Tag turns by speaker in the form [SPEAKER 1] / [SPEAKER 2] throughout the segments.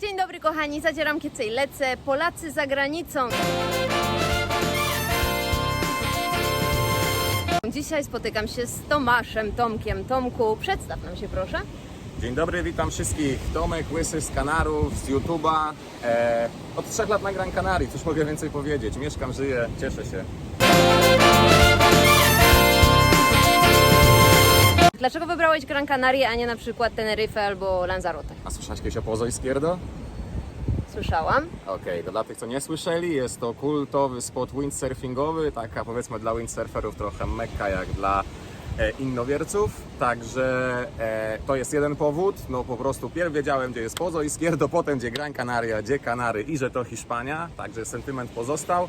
[SPEAKER 1] Dzień dobry kochani, zadzieram kiece i lecę. Polacy za granicą. Dzisiaj spotykam się z Tomaszem, Tomkiem. Tomku, przedstaw nam się proszę.
[SPEAKER 2] Dzień dobry, witam wszystkich. Tomek Łysy z Kanarów, z YouTube'a. E, od trzech lat na Gran Canaria, cóż mogę więcej powiedzieć. Mieszkam, żyję, cieszę się.
[SPEAKER 1] Dlaczego wybrałeś Gran Canaria, a nie na przykład Teneryfę albo Lanzarote?
[SPEAKER 2] A słyszałeś kiedyś o Pozo Izquierdo?
[SPEAKER 1] Słyszałam.
[SPEAKER 2] Okej, to dla tych, co nie słyszeli, jest to kultowy spot windsurfingowy, taka powiedzmy dla windsurferów trochę mekka jak dla e, innowierców, także e, to jest jeden powód, no po prostu pierw wiedziałem, gdzie jest Pozo Izquierdo, potem gdzie Gran Canaria, gdzie Kanary i że to Hiszpania, także sentyment pozostał.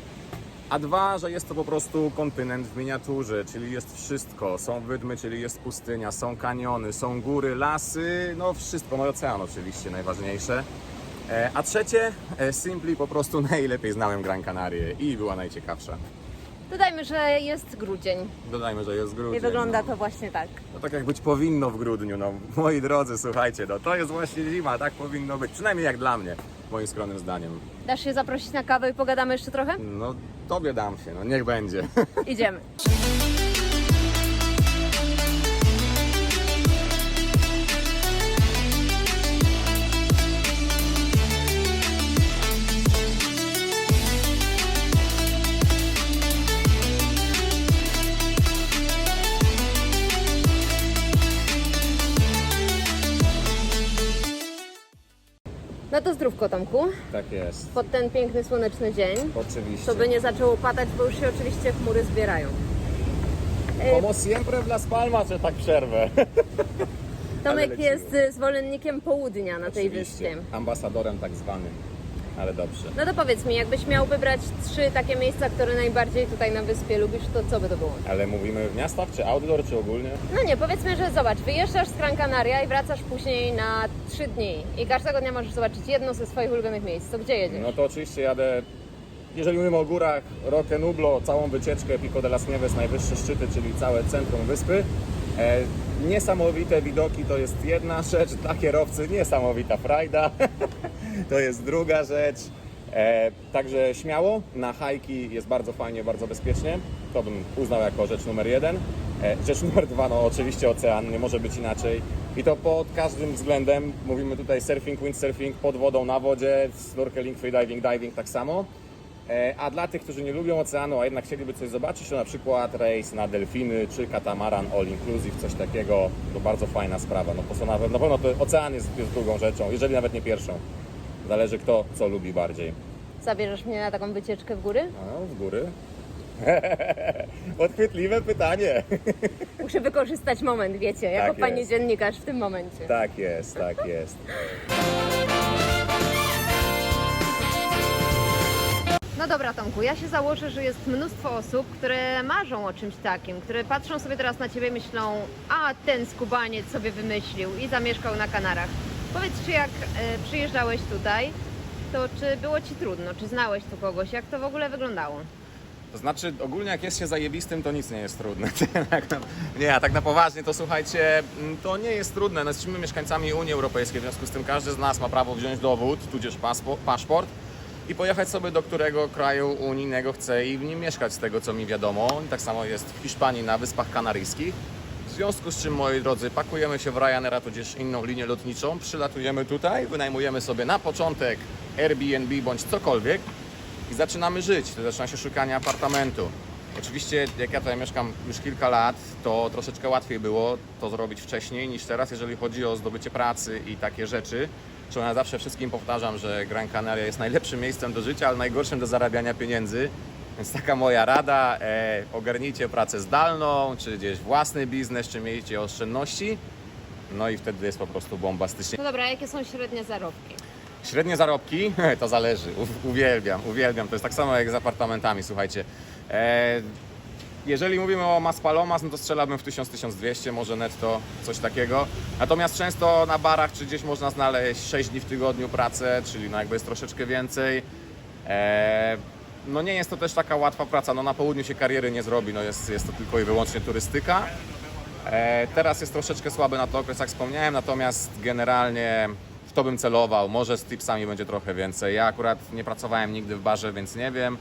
[SPEAKER 2] A dwa, że jest to po prostu kontynent w miniaturze, czyli jest wszystko. Są wydmy, czyli jest pustynia, są kaniony, są góry, lasy, no wszystko, no i ocean oczywiście najważniejsze. E, A trzecie, e, simply po prostu najlepiej znałem Gran Canaria i była najciekawsza.
[SPEAKER 1] Dodajmy, że jest grudzień
[SPEAKER 2] Dodajmy, że jest grudzień.
[SPEAKER 1] i wygląda
[SPEAKER 2] no.
[SPEAKER 1] to właśnie tak.
[SPEAKER 2] No tak jak być powinno w grudniu, no moi drodzy, słuchajcie, no to jest właśnie zima, tak powinno być, przynajmniej jak dla mnie, moim skromnym zdaniem.
[SPEAKER 1] Dasz się zaprosić na kawę i pogadamy jeszcze trochę?
[SPEAKER 2] No tobie dam się, no niech będzie.
[SPEAKER 1] Idziemy. Zdrówko Tomku,
[SPEAKER 2] tak jest.
[SPEAKER 1] pod ten piękny słoneczny dzień.
[SPEAKER 2] Oczywiście.
[SPEAKER 1] To by nie zaczęło padać, bo już się oczywiście chmury zbierają. E,
[SPEAKER 2] Como siempre w Las Palmas, że tak przerwę.
[SPEAKER 1] Tomek jest zwolennikiem południa na tej
[SPEAKER 2] Oczywiście,
[SPEAKER 1] wyspie.
[SPEAKER 2] Ambasadorem tak zwanym, ale dobrze.
[SPEAKER 1] No to powiedz mi, jakbyś miał wybrać trzy takie miejsca, które najbardziej tutaj na wyspie lubisz, to co by to było?
[SPEAKER 2] Ale mówimy w miastach, czy outdoor, czy ogólnie?
[SPEAKER 1] No nie, powiedzmy, że zobacz, wyjeżdżasz z Gran Canaria i wracasz później na trzy dni i każdego dnia możesz zobaczyć jedno ze swoich ulubionych miejsc. To gdzie jedziesz?
[SPEAKER 2] No to oczywiście jadę, jeżeli mówimy o górach, Roque Nublo, całą wycieczkę Pico de las Nieves, najwyższe szczyty, czyli całe centrum wyspy. E, niesamowite widoki to jest jedna rzecz, dla kierowcy niesamowita frajda, to jest druga rzecz. E, także śmiało, na hajki jest bardzo fajnie, bardzo bezpiecznie, to bym uznał jako rzecz numer jeden. E, rzecz numer dwa, no oczywiście ocean, nie może być inaczej. I to pod każdym względem, mówimy tutaj surfing, windsurfing, pod wodą, na wodzie, snorkeling, freediving, diving tak samo. E, A dla tych, którzy nie lubią oceanu, a jednak chcieliby coś zobaczyć, to na przykład rejs na delfiny czy katamaran all inclusive, coś takiego, to bardzo fajna sprawa. No, po prostu na pewno, na pewno to ocean jest, jest drugą rzeczą, jeżeli nawet nie pierwszą. Zależy kto co lubi bardziej.
[SPEAKER 1] Zabierzesz mnie na taką wycieczkę w góry?
[SPEAKER 2] A, w góry? Podchwytliwe pytanie.
[SPEAKER 1] Muszę wykorzystać moment, wiecie, jako
[SPEAKER 2] Tak
[SPEAKER 1] pani dziennikarz w tym momencie.
[SPEAKER 2] tak jest, tak jest.
[SPEAKER 1] No dobra, Tomku, ja się założę, że jest mnóstwo osób, które marzą o czymś takim, które patrzą sobie teraz na ciebie i myślą, a ten skubaniec sobie wymyślił i zamieszkał na Kanarach. Powiedz, czy jak e, przyjeżdżałeś tutaj, to czy było ci trudno, czy znałeś tu kogoś, jak to w ogóle wyglądało?
[SPEAKER 2] To znaczy, ogólnie jak jest się zajebistym, to nic nie jest trudne. Tak nie, a tak na poważnie, to słuchajcie, mm, to nie jest trudne. No, jesteśmy mieszkańcami Unii Europejskiej, w związku z tym każdy z nas ma prawo wziąć dowód, tudzież paszport i pojechać sobie do którego kraju unijnego chce i w nim mieszkać, z tego co mi wiadomo. Tak samo jest w Hiszpanii na Wyspach Kanaryjskich. W związku z czym, moi drodzy, pakujemy się w Ryanaira, tudzież inną linię lotniczą, przylatujemy tutaj, wynajmujemy sobie na początek Airbnb bądź cokolwiek i zaczynamy żyć. To zaczyna się szukanie apartamentu. Oczywiście, jak ja tutaj mieszkam już kilka lat, to troszeczkę łatwiej było to zrobić wcześniej niż teraz, jeżeli chodzi o zdobycie pracy i takie rzeczy. Zresztą ja zawsze wszystkim powtarzam, że Gran Canaria jest najlepszym miejscem do życia, ale najgorszym do zarabiania pieniędzy. Więc taka moja rada, e, ogarnijcie pracę zdalną, czy gdzieś własny biznes, czy miejcie oszczędności. No i wtedy jest po prostu bombastycznie.
[SPEAKER 1] No dobra, jakie są średnie zarobki?
[SPEAKER 2] Średnie zarobki to zależy. Uwielbiam, uwielbiam. To jest tak samo jak z apartamentami, słuchajcie. E, jeżeli mówimy o Maspalomas, no to strzelałbym w 1000-1200, może netto, coś takiego. Natomiast często na barach czy gdzieś można znaleźć 6 dni w tygodniu pracę, czyli no jakby jest troszeczkę więcej. E, no nie jest to też taka łatwa praca, no na południu się kariery nie zrobi, no jest, jest to tylko i wyłącznie turystyka. E, teraz jest troszeczkę słaby na to okres, jak wspomniałem, natomiast generalnie w to bym celował. Może z tipsami będzie trochę więcej. Ja akurat nie pracowałem nigdy w barze, więc nie wiem.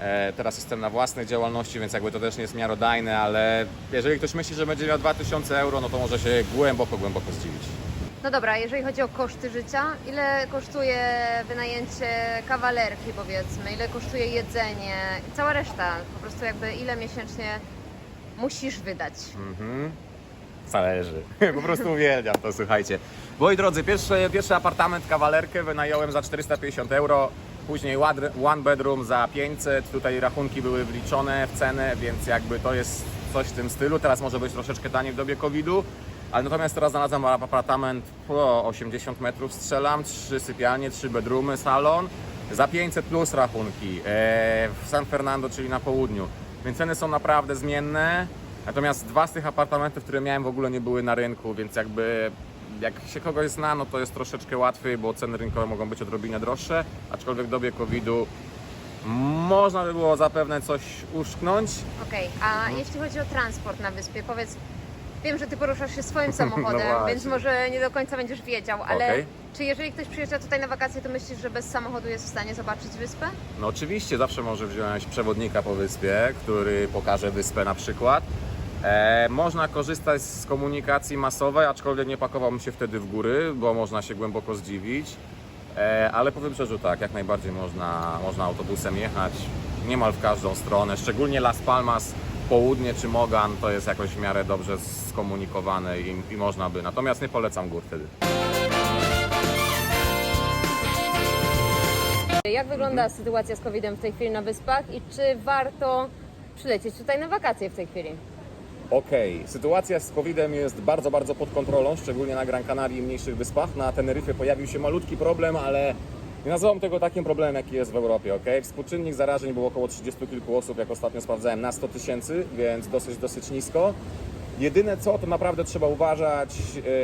[SPEAKER 2] E, teraz jestem na własnej działalności, więc jakby to też nie jest miarodajne, ale jeżeli ktoś myśli, że będzie miał 2000 euro, no to może się głęboko, głęboko zdziwić.
[SPEAKER 1] No dobra, jeżeli chodzi o koszty życia, ile kosztuje wynajęcie kawalerki powiedzmy, ile kosztuje jedzenie i cała reszta, po prostu jakby ile miesięcznie musisz wydać.
[SPEAKER 2] Mhm. Zależy. Po prostu uwielbiam to, słuchajcie. Moi drodzy, pierwszy, pierwszy apartament, kawalerkę wynająłem za 450 euro, później one bedroom za 500, tutaj rachunki były wliczone w cenę, więc jakby to jest coś w tym stylu. Teraz może być troszeczkę taniej w dobie COVID-u, ale natomiast teraz znalazłem apartament po 80 metrów strzelam, trzy sypialnie, trzy bedroomy, salon, za 500 plus rachunki e, w San Fernando, czyli na południu. Więc ceny są naprawdę zmienne. Natomiast dwa z tych apartamentów, które miałem w ogóle nie były na rynku, więc jakby jak się kogoś zna, no to jest troszeczkę łatwiej, bo ceny rynkowe mogą być odrobinę droższe, aczkolwiek w dobie COVID-u można by było zapewne coś uszknąć.
[SPEAKER 1] Okej, a jeśli chodzi o transport na wyspie, powiedz, wiem, że ty poruszasz się swoim samochodem,
[SPEAKER 2] No
[SPEAKER 1] więc może nie do końca będziesz wiedział, ale
[SPEAKER 2] Okej.
[SPEAKER 1] czy jeżeli ktoś przyjeżdża tutaj na wakacje, to myślisz, że bez samochodu jest w stanie zobaczyć wyspę?
[SPEAKER 2] No oczywiście, zawsze może wziąć przewodnika po wyspie, który pokaże wyspę na przykład. E, można korzystać z komunikacji masowej, aczkolwiek nie pakowałbym się wtedy w góry, bo można się głęboko zdziwić. E, ale po wybrzeżu tak, jak najbardziej można, można autobusem jechać niemal w każdą stronę, szczególnie Las Palmas, południe czy Mogan to jest jakoś w miarę dobrze skomunikowane i, i można by. Natomiast nie polecam gór wtedy.
[SPEAKER 1] Jak wygląda sytuacja z COVID-em w tej chwili na wyspach i czy warto przylecieć tutaj na wakacje w tej chwili?
[SPEAKER 2] Okej, sytuacja z COVID-em jest bardzo, bardzo pod kontrolą, szczególnie na Gran Canaria i mniejszych wyspach. Na Teneryfie pojawił się malutki problem, ale nie nazywam tego takim problemem, jaki jest w Europie, ok? Współczynnik zarażeń był około 30 kilku osób, jak ostatnio sprawdzałem, na 100 tysięcy, więc dosyć, dosyć nisko. Jedyne co, to naprawdę trzeba uważać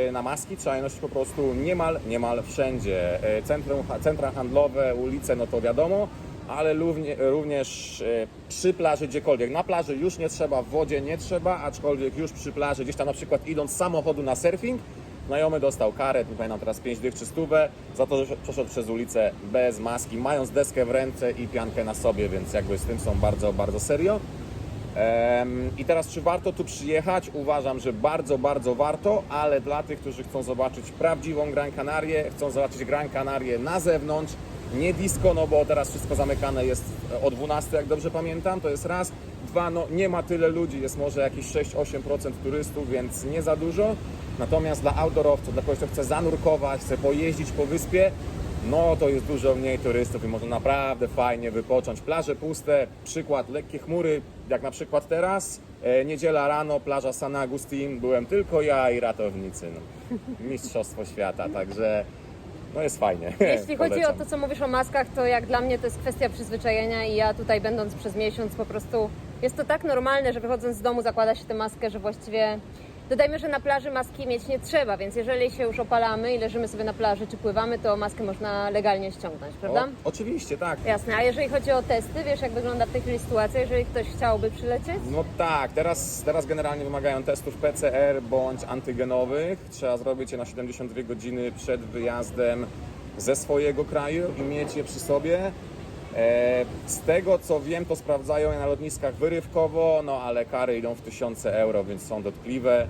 [SPEAKER 2] e, na maski, trzeba je nosić po prostu niemal, niemal wszędzie. E, Centrum, centra handlowe, ulice, no to wiadomo, ale równie, również e, przy plaży gdziekolwiek. Na plaży już nie trzeba, w wodzie nie trzeba, aczkolwiek już przy plaży, gdzieś tam na przykład idąc z samochodu na surfing, znajomy dostał karę, nie pamiętam teraz 5 dych czy stówę, za to, że przeszedł przez ulicę bez maski, mając deskę w ręce i piankę na sobie, więc jakby z tym są bardzo, bardzo serio. I teraz, czy warto tu przyjechać? Uważam, że bardzo, bardzo warto, ale dla tych, którzy chcą zobaczyć prawdziwą Gran Canarię, chcą zobaczyć Gran Canarię na zewnątrz, nie disco, no bo teraz wszystko zamykane jest o 12, jak dobrze pamiętam, to jest raz. Dwa, no nie ma tyle ludzi, jest może jakieś 6-8% turystów, więc nie za dużo. Natomiast dla outdoorowców, dla kogoś, kto chce zanurkować, chce pojeździć po wyspie, no to jest dużo mniej turystów i można naprawdę fajnie wypocząć. Plaże puste, przykład lekkie chmury, jak na przykład teraz. E, niedziela rano, plaża San Agustin, byłem tylko ja i ratownicy. No. Mistrzostwo świata, także no jest fajnie.
[SPEAKER 1] Jeśli chodzi o to, co mówisz o maskach, to jak dla mnie to jest kwestia przyzwyczajenia i ja tutaj będąc przez miesiąc po prostu jest to tak normalne, że wychodząc z domu zakłada się tę maskę, że właściwie dodajmy, że na plaży maski mieć nie trzeba, więc jeżeli się już opalamy i leżymy sobie na plaży czy pływamy, to maskę można legalnie ściągnąć, prawda?
[SPEAKER 2] O, oczywiście, tak.
[SPEAKER 1] Jasne, a jeżeli chodzi o testy, wiesz jak wygląda w tej chwili sytuacja, jeżeli ktoś chciałby przylecieć?
[SPEAKER 2] No tak, teraz, teraz generalnie wymagają testów PCR bądź antygenowych. Trzeba zrobić je na 72 godziny przed wyjazdem ze swojego kraju i mieć je przy sobie. E, z tego co wiem, to sprawdzają je na lotniskach wyrywkowo, no ale kary idą w tysiące euro, więc są dotkliwe.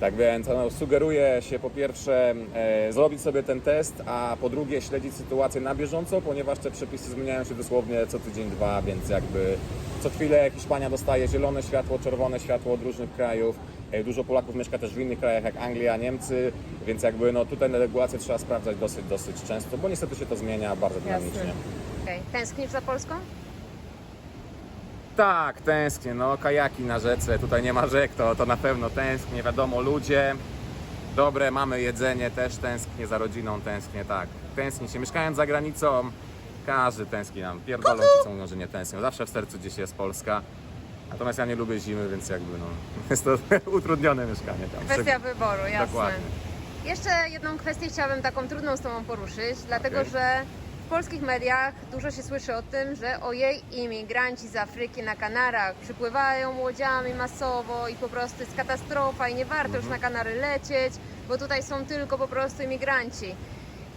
[SPEAKER 2] Tak więc no, sugeruję się po pierwsze e, zrobić sobie ten test, a po drugie śledzić sytuację na bieżąco, ponieważ te przepisy zmieniają się dosłownie co tydzień, dwa, więc jakby co chwilę Hiszpania dostaje zielone światło, czerwone światło od różnych krajów. E, Dużo Polaków mieszka też w innych krajach jak Anglia, Niemcy, więc jakby no tutaj regulacje trzeba sprawdzać dosyć, dosyć często, bo niestety się to zmienia bardzo dynamicznie.
[SPEAKER 1] Okej. Tęsknisz za Polską?
[SPEAKER 2] Tak, tęsknię, no kajaki na rzece, tutaj nie ma rzek, to, to na pewno tęsknię, wiadomo, ludzie, dobre, mamy jedzenie, też tęsknię za rodziną, tęsknię, tak, tęsknię się, mieszkając za granicą, każdy tęskni nam, pierdolą ci, co mówią, że nie tęsknią, zawsze w sercu gdzieś jest Polska, natomiast ja nie lubię zimy, więc jakby no, jest to utrudnione mieszkanie tam.
[SPEAKER 1] Kwestia wyboru, jasne.
[SPEAKER 2] Dokładnie.
[SPEAKER 1] Jeszcze jedną kwestię chciałabym taką trudną z Tobą poruszyć, dlatego
[SPEAKER 2] Okej.
[SPEAKER 1] że w polskich mediach dużo się słyszy o tym, że ojej, imigranci z Afryki na Kanarach przypływają łodziami masowo i po prostu jest katastrofa i nie warto już
[SPEAKER 2] Mhm.
[SPEAKER 1] na Kanary lecieć, bo tutaj są tylko po prostu imigranci.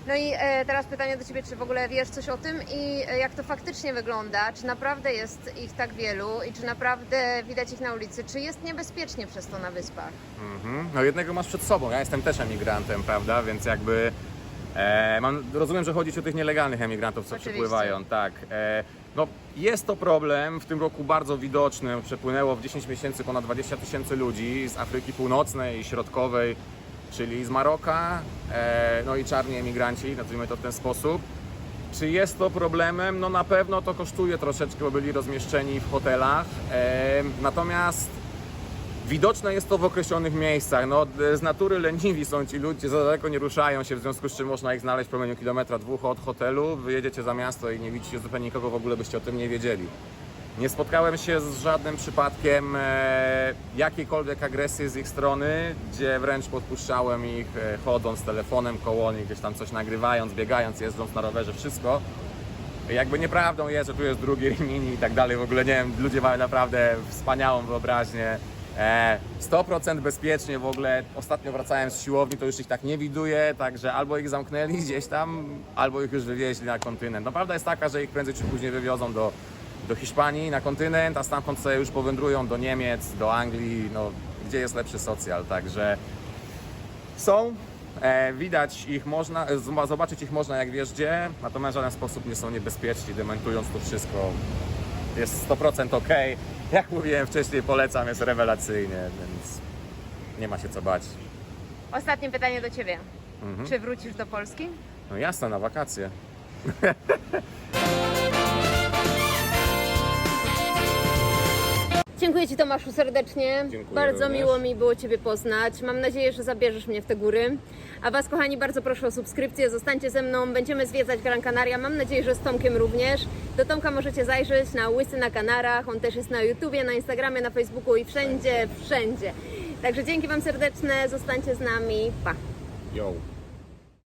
[SPEAKER 1] No i e, teraz pytanie do Ciebie, czy w ogóle wiesz coś o tym i e, jak to faktycznie wygląda? Czy naprawdę jest ich tak wielu i czy naprawdę widać ich na ulicy? Czy jest niebezpiecznie przez to na wyspach?
[SPEAKER 2] Mhm. No jednego masz przed sobą. Ja jestem też emigrantem, prawda? Więc jakby e, mam, rozumiem, że chodzi o tych nielegalnych emigrantów, co
[SPEAKER 1] Oczywiście.
[SPEAKER 2] przypływają. Tak. E, no, jest to problem, w tym roku bardzo widoczny. Przepłynęło w 10 miesięcy ponad 20 tysięcy ludzi z Afryki Północnej i Środkowej, czyli z Maroka, e, no i czarni emigranci, nazwijmy to w ten sposób. Czy jest to problemem? No na pewno to kosztuje troszeczkę, bo byli rozmieszczeni w hotelach. E, natomiast Widoczne jest to w określonych miejscach. No, z natury leniwi są ci ludzie, za daleko nie ruszają się, w związku z czym można ich znaleźć w promieniu kilometra, dwóch od hotelu. Wyjedziecie za miasto i nie widzicie zupełnie nikogo, w ogóle byście o tym nie wiedzieli. Nie spotkałem się z żadnym przypadkiem e, jakiejkolwiek agresji z ich strony, gdzie wręcz podpuszczałem ich e, chodząc telefonem koło nich, gdzieś tam coś nagrywając, biegając, jeżdżąc na rowerze, wszystko. Jakby nieprawdą jest, że tu jest drugi Rimini i tak dalej, w ogóle nie wiem, ludzie mają naprawdę wspaniałą wyobraźnię. E, 100% bezpiecznie w ogóle. Ostatnio wracałem z siłowni, to już ich tak nie widuję, także albo ich zamknęli gdzieś tam, albo ich już wywieźli na kontynent. No prawda jest taka, że ich prędzej czy później wywiozą do, do Hiszpanii na kontynent, a stamtąd sobie już powędrują do Niemiec, do Anglii, no gdzie jest lepszy socjal, także są. E, widać ich można, e, zobaczyć ich można jak wiesz gdzie, natomiast w żaden sposób nie są niebezpieczni, dementując to wszystko. Jest 100% ok. Jak mówiłem wcześniej, polecam, jest rewelacyjnie, więc nie ma się co bać.
[SPEAKER 1] Ostatnie pytanie do Ciebie.
[SPEAKER 2] Mhm.
[SPEAKER 1] Czy wrócisz do Polski?
[SPEAKER 2] No jasne, na wakacje.
[SPEAKER 1] Dziękuję Ci Tomaszu serdecznie.
[SPEAKER 2] Dziękuję
[SPEAKER 1] bardzo
[SPEAKER 2] również.
[SPEAKER 1] miło mi było Ciebie poznać. Mam nadzieję, że zabierzesz mnie w te góry. A Was kochani bardzo proszę o subskrypcję. Zostańcie ze mną. Będziemy zwiedzać Gran Canaria. Mam nadzieję, że z Tomkiem również. Do Tomka możecie zajrzeć na Łysy na Kanarach. On też jest na YouTubie, na Instagramie, na Facebooku i wszędzie, wszędzie. Także dzięki Wam serdeczne. Zostańcie z nami. Pa!
[SPEAKER 2] Yo.